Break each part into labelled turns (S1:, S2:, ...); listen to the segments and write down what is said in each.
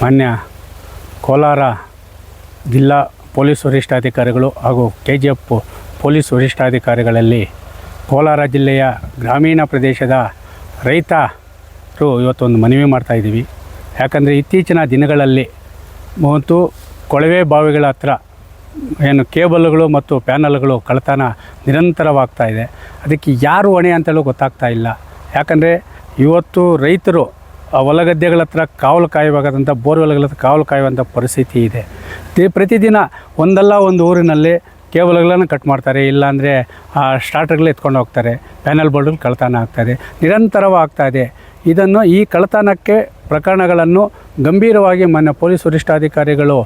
S1: ಮಾನ್ಯ ಕೋಲಾರ ಜಿಲ್ಲಾ ಪೊಲೀಸ್ ವರಿಷ್ಠಾಧಿಕಾರಿಗಳು ಹಾಗೂ ಕೆ ಜಿ ಎಫ್ ಪೊಲೀಸ್ ವರಿಷ್ಠಾಧಿಕಾರಿಗಳಲ್ಲಿ ಕೋಲಾರ ಜಿಲ್ಲೆಯ ಗ್ರಾಮೀಣ ಪ್ರದೇಶದ ರೈತರು ಇವತ್ತೊಂದು ಮನವಿ ಮಾಡ್ತಾಯಿದ್ದೀವಿ ಯಾಕಂದರೆ ಇತ್ತೀಚಿನ ದಿನಗಳಲ್ಲಿ ಮತ್ತು ಕೊಳವೆ ಬಾವಿಗಳ ಹತ್ರ ಏನು ಕೇಬಲ್ಗಳು ಮತ್ತು ಪ್ಯಾನಲ್ಗಳು ಕಳತನ ನಿರಂತರವಾಗ್ತಾ ಇದೆ. ಅದಕ್ಕೆ ಯಾರು ಹೊಣೆ ಅಂತಲೂ ಗೊತ್ತಾಗ್ತಾ ಇಲ್ಲ. ಯಾಕಂದರೆ ಇವತ್ತು ರೈತರು ಆ ಹೊಲಗದ್ದೆಗಳ ಹತ್ರ ಕಾವಲು ಕಾಯಬೇಕಾದಂಥ ಬೋರ್ವೆಲ್ಗಳ ಹತ್ರ ಕಾವಲು ಕಾಯುವಂಥ ಪರಿಸ್ಥಿತಿ ಇದೆ. ಪ್ರತಿದಿನ ಒಂದಲ್ಲ ಒಂದು ಊರಿನಲ್ಲಿ ಕೇಬಲ್ಗಳನ್ನು ಕಟ್ ಮಾಡ್ತಾರೆ, ಇಲ್ಲಾಂದರೆ ಆ ಸ್ಟಾರ್ಟರ್ಗಳು ಎತ್ಕೊಂಡು ಹೋಗ್ತಾರೆ, ಪ್ಯಾನಲ್ ಬೋರ್ಡ್ಗಳು ಕಳ್ತನ ಆಗ್ತಾಯಿದೆ ನಿರಂತರವಾಗ್ತಾ ಇದೆ. ಇದನ್ನು ಈ ಕಳ್ಳತನಕ್ಕೆ ಪ್ರಕರಣಗಳನ್ನು ಗಂಭೀರವಾಗಿ ಮಾನ್ಯ ಪೊಲೀಸ್ ವರಿಷ್ಠಾಧಿಕಾರಿಗಳು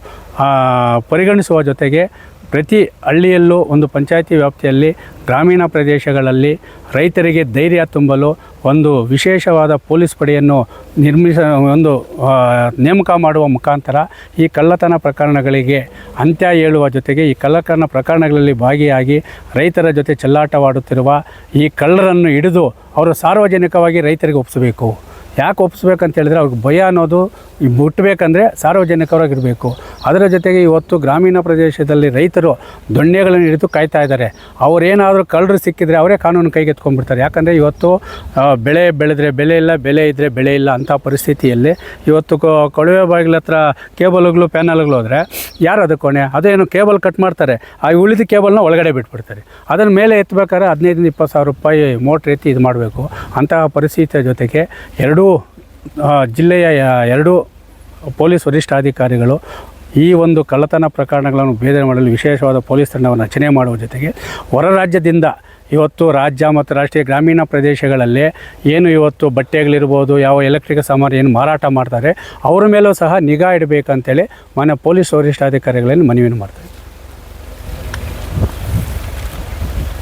S1: ಪರಿಗಣಿಸುವ ಜೊತೆಗೆ ಪ್ರತಿ ಹಳ್ಳಿಯಲ್ಲೂ ಒಂದು ಪಂಚಾಯತಿ ವ್ಯಾಪ್ತಿಯಲ್ಲಿ ಗ್ರಾಮೀಣ ಪ್ರದೇಶಗಳಲ್ಲಿ ರೈತರಿಗೆ ಧೈರ್ಯ ತುಂಬಲು ಒಂದು ವಿಶೇಷವಾದ ಪೊಲೀಸ್ ಪಡೆಯನ್ನು ನಿರ್ಮಿಸ, ಒಂದು ನೇಮಕ ಮಾಡುವ ಮುಖಾಂತರ ಈ ಕಳ್ಳತನ ಪ್ರಕರಣಗಳಿಗೆ ಅಂತ್ಯ ಹೇಳುವ ಜೊತೆಗೆ ಈ ಕಳ್ಳತನ ಪ್ರಕರಣಗಳಲ್ಲಿ ಭಾಗಿಯಾಗಿ ರೈತರ ಜೊತೆ ಚೆಲ್ಲಾಟವಾಡುತ್ತಿರುವ ಈ ಕಳ್ಳರನ್ನು ಹಿಡಿದು ಅವರು ಸಾರ್ವಜನಿಕವಾಗಿ ರೈತರಿಗೆ ಒಪ್ಪಿಸಬೇಕು. ಯಾಕೆ ಒಪ್ಪಿಸ್ಬೇಕಂತ ಹೇಳಿದ್ರೆ ಅವ್ರಿಗೆ ಭಯ ಅನ್ನೋದು ಈ ಮುಟ್ಟಬೇಕಂದ್ರೆ ಸಾರ್ವಜನಿಕರಾಗಿರಬೇಕು ಅದರ ಜೊತೆಗೆ ಇವತ್ತು ಗ್ರಾಮೀಣ ಪ್ರದೇಶದಲ್ಲಿ ರೈತರು ದೊಣ್ಣೆಗಳನ್ನು ಹಿಡಿದು ಕಾಯ್ತಾ ಇದ್ದಾರೆ. ಅವರೇನಾದರೂ ಕಳ್ಳರು ಸಿಕ್ಕಿದರೆ ಅವರೇ ಕಾನೂನು ಕೈಗೆತ್ಕೊಂಡ್ಬಿಡ್ತಾರೆ ಯಾಕಂದರೆ ಇವತ್ತು ಬೆಳೆ ಬೆಳೆದ್ರೆ ಬೆಲೆ ಇಲ್ಲ, ಬೆಲೆ ಇದ್ದರೆ ಬೆಳೆ ಇಲ್ಲ ಅಂಥ ಪರಿಸ್ಥಿತಿಯಲ್ಲಿ ಇವತ್ತು ಕೊಳವೆ ಬಾಗಿಲ ಹತ್ರ ಕೇಬಲ್ಗಳು, ಪ್ಯಾನಲ್ಗಳು ಹೋದರೆ ಯಾರು ಅದು ಕೊನೆ? ಅದೇನು ಕೇಬಲ್ ಕಟ್ ಮಾಡ್ತಾರೆ. ಆ ಉಳಿದ ಕೇಬಲ್ನ ಒಳಗಡೆ ಬಿಟ್ಬಿಡ್ತಾರೆ. ಅದರ ಮೇಲೆ ಎತ್ತಬೇಕಾದ್ರೆ ಹದಿನೈದರಿಂದ ಇಪ್ಪತ್ತು ಸಾವಿರ ರೂಪಾಯಿ ಮೋಟ್ರ್ ಎತ್ತಿ ಇದು ಮಾಡಬೇಕು. ಅಂತಹ ಪರಿಸ್ಥಿತಿಯ ಜೊತೆಗೆ ಎರಡೂ ಜಿಲ್ಲೆಯ ಎರಡೂ ಪೊಲೀಸ್ ವರಿಷ್ಠಾಧಿಕಾರಿಗಳು ಈ ಒಂದು ಕಳ್ಳತನ ಪ್ರಕರಣಗಳನ್ನು ಭೇದನೆ ಮಾಡಲು ವಿಶೇಷವಾದ ಪೊಲೀಸ್ ತಂಡವನ್ನು ರಚನೆ ಮಾಡುವ ಜೊತೆಗೆ ಹೊರ ರಾಜ್ಯದಿಂದ ಇವತ್ತು ರಾಜ್ಯ ಮತ್ತು ರಾಷ್ಟ್ರೀಯ ಗ್ರಾಮೀಣ ಪ್ರದೇಶಗಳಲ್ಲಿ ಏನು ಇವತ್ತು ಬಟ್ಟೆಗಳಿರ್ಬೋದು, ಯಾವ ಎಲೆಕ್ಟ್ರಿಕ್ ಸಾಮಾನು ಏನು ಮಾರಾಟ ಮಾಡ್ತಾರೆ, ಅವರ ಮೇಲೂ ಸಹ ನಿಗಾ ಇಡಬೇಕಂತೇಳಿ ಮನೆ ಪೊಲೀಸ್ ವರಿಷ್ಠಾಧಿಕಾರಿಗಳನ್ನು ಮನವಿಯನ್ನು ಮಾಡ್ತಾರೆ.